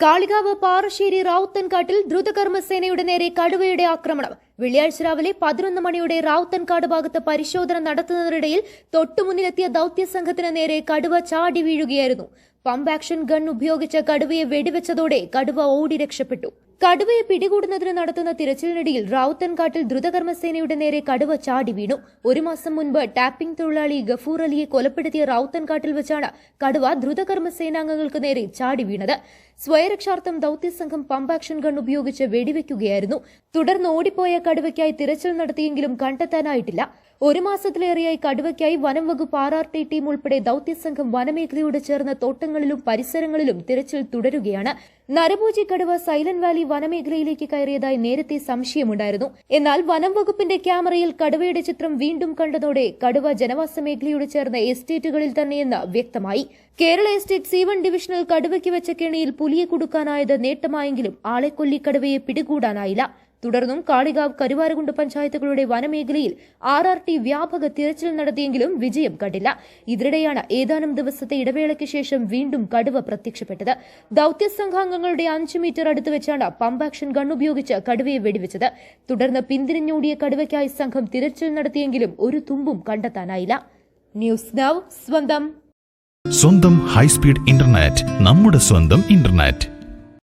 കാളികാവ് പാറശ്ശേരി റാവുത്തൻകാട്ടിൽ ദ്രുതകർമ്മസേനയുടെ നേരെ കടുവയുടെ ആക്രമണം. വെള്ളിയാഴ്ച രാവിലെ പതിനൊന്ന് മണിയോടെ റാവുത്തൻകാട് ഭാഗത്ത് പരിശോധന നടത്തുന്നതിനിടയിൽ തൊട്ടുമുന്നിലെത്തിയ ദൌത്യ സംഘത്തിന് നേരെ കടുവ ചാടി വീഴുകയായിരുന്നു. പമ്പ് ആക്ഷൻ ഗൺ ഉപയോഗിച്ച് കടുവയെ വെടിവെച്ചതോടെ കടുവ ഓടി രക്ഷപ്പെട്ടു. കടുവയെ പിടികൂടുന്നതിന് നടത്തുന്ന തിരച്ചിലിനിടയിൽ റാവുത്തൻകാട്ടിൽ ദ്രുതകർമ്മസേനയുടെ നേരെ കടുവ ചാടി വീണു. ഒരു മാസം മുൻപ് ടാപ്പിംഗ് തൊഴിലാളി ഗഫൂർ അലിയെ കൊലപ്പെടുത്തിയ റാവുത്തൻകാട്ടിൽ വെച്ചാണ് കടുവ ദ്രുതകർമ്മസേനാംഗങ്ങൾക്ക് നേരെ ചാടി വീണത്. സ്വയരക്ഷാർത്ഥം ദൌത്യസംഘം പമ്പ് ആക്ഷൻ ഗൺ ഉപയോഗിച്ച് വെടിവെക്കുകയായിരുന്നു. തുടർന്ന് ഓടിപ്പോയ കടുവയ്ക്കായി തിരച്ചിൽ നടത്തിയെങ്കിലും കണ്ടെത്താനായിട്ടില്ല. ഒരു മാസത്തിലേറെയായി കടുവയ്ക്കായി വനം വകുപ്പ് ആർ ആർ ടി ടീം ഉൾപ്പെടെ ദൌത്യസംഘം വനമേഖലയോട് ചേർന്ന തോട്ടങ്ങളിലും പരിസരങ്ങളിലും തിരച്ചിൽ തുടരുകയാണ്. നരഭോജി കടുവ സൈലന്റ് വാലി വനമേഖലയിലേക്ക് കയറിയതായി നേരത്തെ സംശയമുണ്ടായിരുന്നു. എന്നാൽ വനം വകുപ്പിന്റെ ക്യാമറയിൽ കടുവയുടെ ചിത്രം വീണ്ടും കണ്ടതോടെ കടുവ ജനവാസ മേഖലയോട് ചേർന്ന എസ്റ്റേറ്റുകളിൽ തന്നെയെന്ന് വ്യക്തമായി. കേരള എസ്റ്റേറ്റ് സി വൺ ഡിവിഷനിൽ കടുവയ്ക്ക് വെച്ച കെണിയിൽ പുലിയെ കൊടുക്കാനായത് നേട്ടമായെങ്കിലും ആളെ കൊല്ലി കടുവയെ പിടികൂടാനായില്ല. തുടർന്നും കാളികാവ് കരുവാരകുണ്ട് പഞ്ചായത്തുകളുടെ വനമേഖലയിൽ ആർ ആർ ടി വ്യാപക തിരച്ചിൽ നടത്തിയെങ്കിലും വിജയം കണ്ടില്ല. ഇതിനിടെയാണ് ഏതാനും ദിവസത്തെ ഇടവേളയ്ക്ക് ശേഷം വീണ്ടും കടുവ പ്രത്യക്ഷപ്പെട്ടത്. ദൌത്യസംഘാംഗങ്ങളുടെ അഞ്ച് മീറ്റർ അടുത്ത് വെച്ചാണ് പമ്പാക്ഷൻ ഗൺ ഉപയോഗിച്ച് കടുവയെ വെടിവെച്ചത്. തുടർന്ന് പിന്തിരിഞ്ഞോടിയ കടുവയ്ക്കായി സംഘം തിരച്ചിൽ നടത്തിയെങ്കിലും ഒരു തുമ്പും കണ്ടെത്താനായില്ല. ന്യൂസ് നൌ സ്വന്തം. സ്വന്തം ഹൈസ്പീഡ് ഇന്റർനെറ്റ് നമ്മുടെ സ്വന്തം ഇന്റർനെറ്റ്.